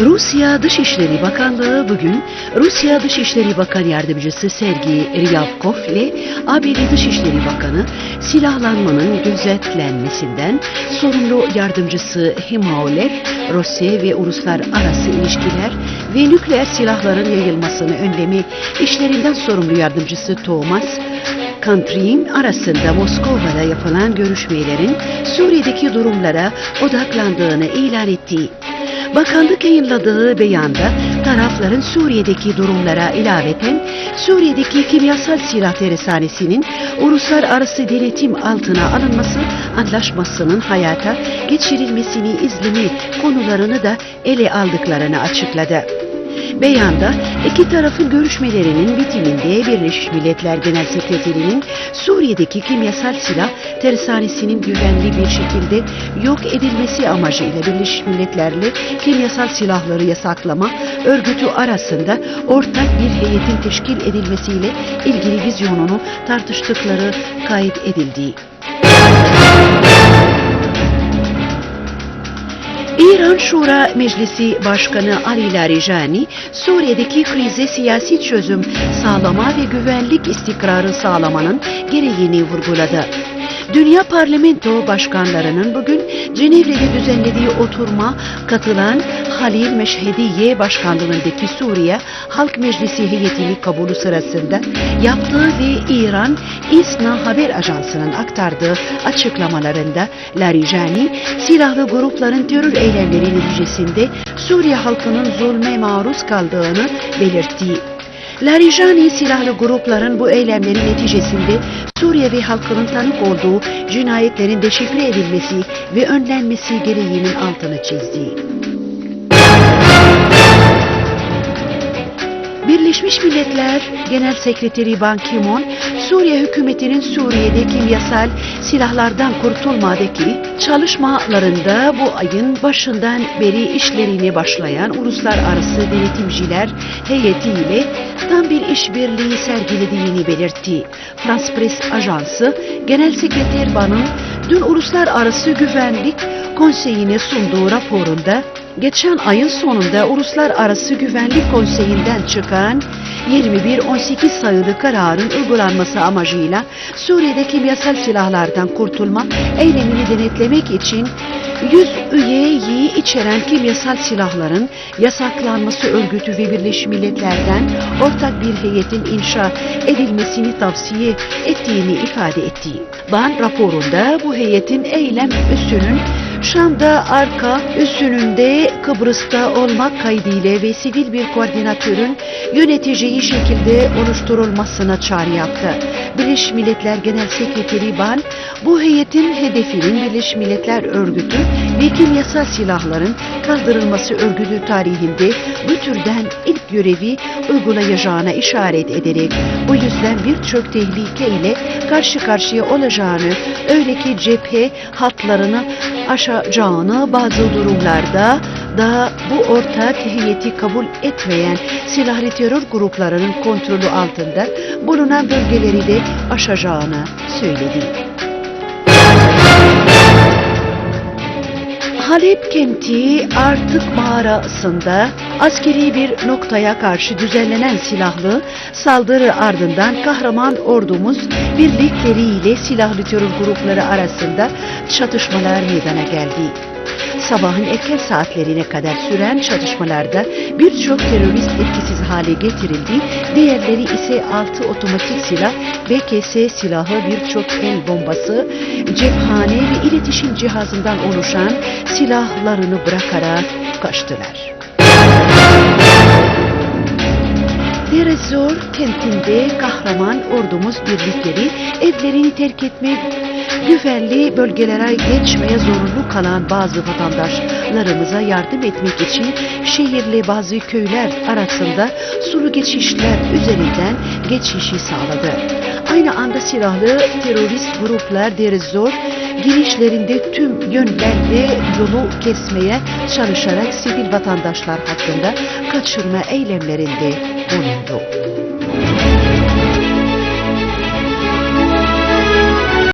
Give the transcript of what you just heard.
Rusya Dışişleri Bakanlığı bugün Rusya Dışişleri Bakan Yardımcısı Sergey Ryabkov ile ABD Dışişleri Bakanı silahlanmanın gözetlenmesinden sorumlu yardımcısı Himaulev, Rusya ve uluslararası ilişkiler ve nükleer silahların yayılmasını önlemi işlerinden sorumlu yardımcısı Thomas Kantrin arasında Moskova'da yapılan görüşmelerin Suriye'deki durumlara odaklandığını ilan etti. Bakanlık yayınladığı beyanda tarafların Suriye'deki durumlara ilaveten Suriye'deki kimyasal silah tersanesinin uluslararası denetim altına alınması anlaşmasının hayata geçirilmesini izleme konularını da ele aldıklarını açıkladı. Beyanda iki tarafın görüşmelerinin bitiminde Birleşmiş Milletler Genel Sekreterinin Suriye'deki kimyasal silah tersanesinin güvenli bir şekilde yok edilmesi amacıyla Birleşmiş Milletler'le kimyasal silahları yasaklama örgütü arasında ortak bir heyetin teşkil edilmesiyle ilgili vizyonunu tartıştıkları kayıt edildi. İran Şura Meclisi Başkanı Ali Larijani, Suriye'deki krize siyasi çözüm sağlama ve güvenlik istikrarı sağlamanın gereğini vurguladı. Dünya Parlamento Başkanlarının bugün Cenevre'de düzenlediği oturma katılan Halil Meşhediye Başkanlığındaki Suriye Halk Meclisi heyetinin kabulü sırasında yaptığı ve İran İSNA Haber Ajansı'nın aktardığı açıklamalarında Larijani silahlı grupların terör eylemleri neticesinde Suriye halkının zulme maruz kaldığını belirtti. Larijani silahlı grupların bu eylemleri neticesinde Suriye ve halkının tanık olduğu cinayetlerin deşifre edilmesi ve önlenmesi gereğinin altını çizdi. Birleşmiş Milletler Genel Sekreteri Ban Ki-moon, Suriye hükümetinin Suriye'de kimyasal silahlardan kurtulmadaki çalışmalarında bu ayın başından beri işlerini başlayan uluslararası denetimciler heyetiyle tam bir işbirliği sergilediğini belirtti. France Press Ajansı Genel Sekreter Ban'ın dün Uluslararası Güvenlik Konseyi'ne sunduğu raporunda geçen ayın sonunda Uluslararası Güvenlik Konseyi'nden çıkan 21-18 sayılı kararın uygulanması amacıyla Suriye'de kimyasal silahlardan kurtulma eylemini denetlemek için 100 üyeyi içeren kimyasal silahların yasaklanması örgütü ve Birleşmiş Milletler'den ortak bir heyetin inşa edilmesini tavsiye ettiğini ifade etti. Ban raporunda bu heyetin eylem üssünün Şam'da arka üssününde Kıbrıs'ta olmak kaydıyla ve sivil bir koordinatörün yöneteceği şekilde oluşturulmasına çağrı yaptı. Birleşmiş Milletler Genel Sekreteri Ban bu heyetin hedefinin Birleşmiş Milletler Örgütü ve kimyasal silahların kaldırılması örgütü tarihinde bu türden ilk görevi uygulayacağına işaret ederek bu yüzden birçok tehlikeyle karşı karşıya olacağını, öyle ki cephe hatlarını aşacağını bazı durumlarda da bu ortak heyeti kabul etmeyen silahlı terör gruplarının kontrolü altında bulunan bölgeleri de aşacağını söyledi. Halep kenti artık mağarasında askeri bir noktaya karşı düzenlenen silahlı saldırı ardından kahraman ordumuz birlikleriyle silahlı terör grupları arasında çatışmalar meydana geldi. Sabahın erken saatlerine kadar süren çatışmalarda birçok terörist etkisiz hale getirildi, diğerleri ise 6 otomatik silah, BKS silahı, birçok el bombası, cephane ve iletişim cihazından oluşan silahlarını bırakarak kaçtılar. Derezor kentinde kahraman ordumuz birlikleri evlerini terk etmek, güvenli bölgelere geçmeye zorunlu kalan bazı vatandaşlarımıza yardım etmek için şehirli bazı köyler arasında sulu geçişler üzerinden geçişi sağladı. Aynı anda silahlı terörist gruplar Derezor girişlerinde tüm yönlerde yolu kesmeye çalışarak sivil vatandaşlar hakkında kaçırma eylemlerinde bulundu.